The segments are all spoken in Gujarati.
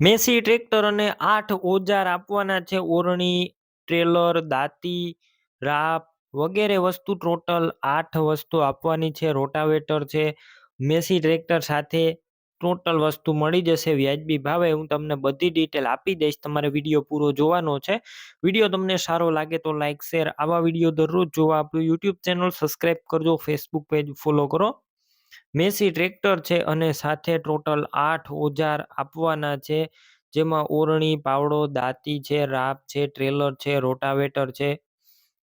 મેસી ટ્રેક્ટર અને આઠ ઓજાર આપવાના છે. ઓરણી, ટ્રેલર, દાંતી, રાપ વગેરે વસ્તુ ટોટલ આઠ વસ્તુ આપવાની છે. રોટાવેટર છે. મેસી ટ્રેક્ટર સાથે ટોટલ વસ્તુ મળી જશે વ્યાજબી ભાવે. હું તમને બધી ડિટેલ આપી દઈશ. તમારે વીડિયો પૂરો જોવાનો છે. વીડિયો તમને સારો લાગે તો લાઇક શેર આવા વીડિયો દરરોજ જોવા. આપણું યુટ્યુબ ચેનલ સબસ્ક્રાઈબ કરજો. ફેસબુક પેજ ફોલો કરો. મેસી ટ્રેક્ટર છે અને સાથે ટોટલ આઠ ઓજાર આપવાના છે, જેમાં ઓરણી, પાવડો, દાંતી છે, રાપ છે, ટ્રેલર છે, રોટાવેટર છે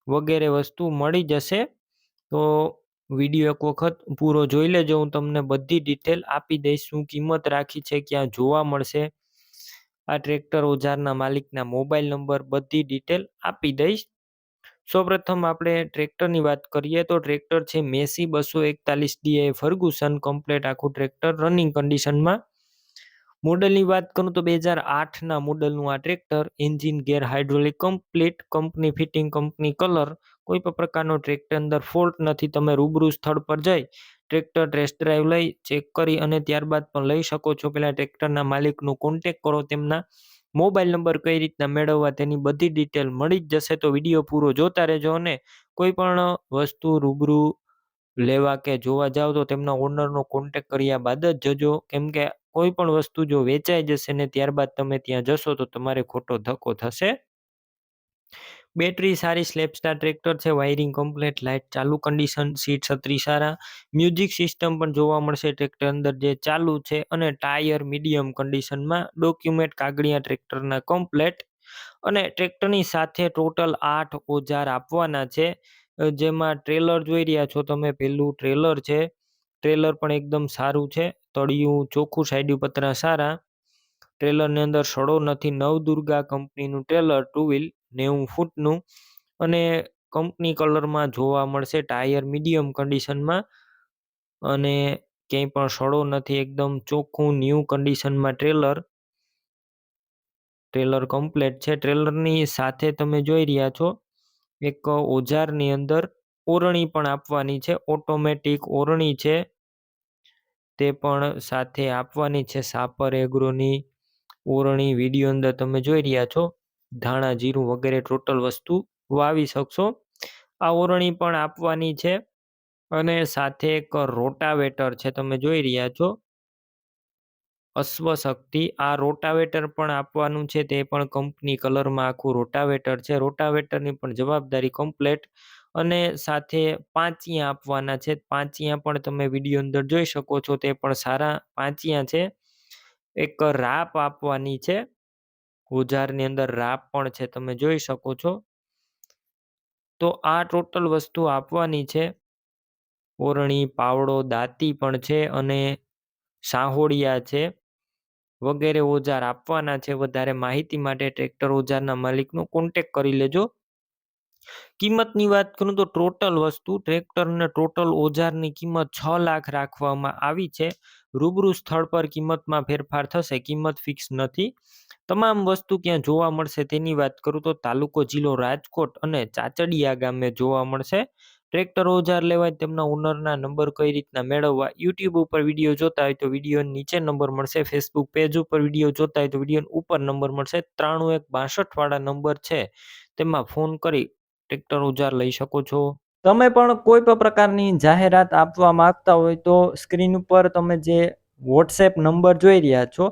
વગેરે વસ્તુ મળી જશે. તો વીડિયો એક વખત પૂરો જોઈ લેજો, હું તમને બધી ડિટેલ આપી દઈશ શું કિંમત રાખી છે ક્યાં જોવા મળશે. આ ટ્રેક્ટર ઓજારના માલિકના મોબાઈલ નંબર બધી ડિટેલ આપી દઈશ. સૌપ્રથમ આપણે ટ્રેક્ટરની વાત કરીએ તો ટ્રેક્ટર છે મેસી બસો એકતાલીસ ડીએ ફર્ગુસન, કમ્પ્લેટ આખું ટ્રેક્ટર રનિંગ કન્ડિશનમાં મોડલની વાત કરું તો બે હજાર આઠના મોડલનું આ tractor engine gear hydraulic complete company fitting company colour કોઈ પણ પ્રકારનો ટ્રેક્ટર અંદર ફોલ્ટ નથી, તમે રૂબરૂ સ્થળ પર જઈ ટ્રેક્ટર ટેસ્ટ ડ્રાઈવ લઈ ચેક કરી અને ત્યારબાદ પણ લઈ શકો છો. પહેલાં ટ્રેક્ટરના માલિકનો કોન્ટેક કરો તેમના. મોબાઈલ નંબર કઈ રીતના મેળવવા તેની બધી ડિટેલ મળી જ જશે. તો વીડિયો પૂરો જોતા રહેજો અને કોઈ પણ વસ્તુ રૂબરૂ લેવા કે જોવા જાવ તો તેમના ઓનરનો કોન્ટેક કર્યા બાદ જ જજો. કેમ કે કોઈ પણ વસ્તુ જો વેચાઈ જશે ને ત્યારબાદ તમે ત્યાં જશો તો તમારે ખોટો ધક્કો થશે. બેટરી સારી સ્લેપસ્ટાર ટ્રેક્ટર છે વાયરિંગ કમ્પ્લેટ લાઇટ ચાલુ કન્ડિશન સીટ છત્રી સારા મ્યુઝિક સિસ્ટમ પણ જોવા મળશે ટ્રેક્ટર અંદર જે ચાલુ છે અને ટાયર મીડિયમ કન્ડિશનમાં ડોક્યુમેન્ટ કાગળિયા ટ્રેક્ટરના કમ્પ્લેટ અને ટ્રેક્ટરની સાથે ટોટલ આઠ ઓજાર આપવાના છે. જેમાં ટ્રેલર જોઈ રહ્યા છો તમે પેલું ટ્રેલર છે. ટ્રેલર પણ એકદમ સારું છે, તળિયું, ચોખ્ખું સાઈડ પતરા સારા. ટ્રેલરની અંદર સડો નથી નવદુર્ગા કંપનીનું ટ્રેલર ટુ વ્હીલ નેવું ફૂટનું અને કંપની કલરમાં જોવા મળશે ટાયર મીડિયમ કન્ડિશનમાં અને ક્યાંય પણ સડો નથી, એકદમ ચોખ્ખું ન્યૂ કન્ડિશનમાં ટ્રેલર. ટ્રેલર કમ્પ્લેટ છે. ટ્રેલરની સાથે તમે જોઈ રહ્યા છો, એક ઓજારની અંદર ઓરણી પણ આપવાની છે, ઓટોમેટિક ઓરણી છે. તે પણ સાથે આપવાની છે સાપર એગ્રોની ઓરણી વીડિયો અંદર તમે જોઈ રહ્યા છો. ધાણા, જીરું વગેરે ટોટલ વસ્તુ વાવી શકશો. આ ઓરણી પણ આપવાની છે અને સાથે એક રોટાવેટર છે, તમે જોઈ રહ્યા છો. અશ્વશક્તિ, આ રોટાવેટર પણ આપવાનું છે, તે પણ કંપની કલરમાં આખું રોટાવેટર છે. રોટાવેટરની પણ જવાબદારી કમ્પ્લેટ અને સાથે પાંચિયા આપવાના છે. પાંચિયા પણ તમે વીડિયો અંદર જોઈ શકો છો, તે પણ સારા પાંચિયા છે. એક રાપ આપવાની છે. ઓજારની અંદર રાપ પણ છે, તમે જોઈ શકો છો. તો આ ટોટલ વસ્તુ આપવાની છે. ઓરણી, પાવડો, દાંતી પણ છે અને સાહોળિયા છે. વગેરે ઓજાર આપવાના છે. વધારે માહિતી માટે ટ્રેક્ટર ઓજારના માલિકનો કોન્ટેક કરી લેજો. કિંમતની વાત કરું તો ટોટલ વસ્તુ, ટ્રેક્ટરને ટોટલ ઓજારની કિંમત છ લાખ રાખવામાં આવી છે. રૂબરૂ સ્થળ પર કિંમતમાં ફેરફાર થશે. કિંમત ફિક્સ નથી. તમામ વસ્તુ ક્યાં જોવા મળશે તેની વાત કરું તો તાલુકો જિલ્લો રાજકોટ અને ચાચડિયા ગામે જોવા મળશે. ટ્રેક્ટર ઓજાર લેવાય તેમના ઓનરના નંબર કઈ રીતના મેળવવા યુટ્યુબ ઉપર વીડિયો જોતા હોય તો વીડિયો નીચે નંબર મળશે. ફેસબુક પેજ ઉપર વીડિયો જોતા હોય તો વીડિયો ઉપર નંબર મળશે. ત્રાણું એક બાસઠ વાળા નંબર છે. તેમાં ફોન કરી ટ્રેક્ટર ઓજાર લઈ શકો છો. તમે પણ કોઈ પણ પ્રકારની જાહેરાત આપવા માંગતા હોય તો સ્ક્રીન ઉપર તમે જે વોટ્સએપ નંબર જોઈ રહ્યા છો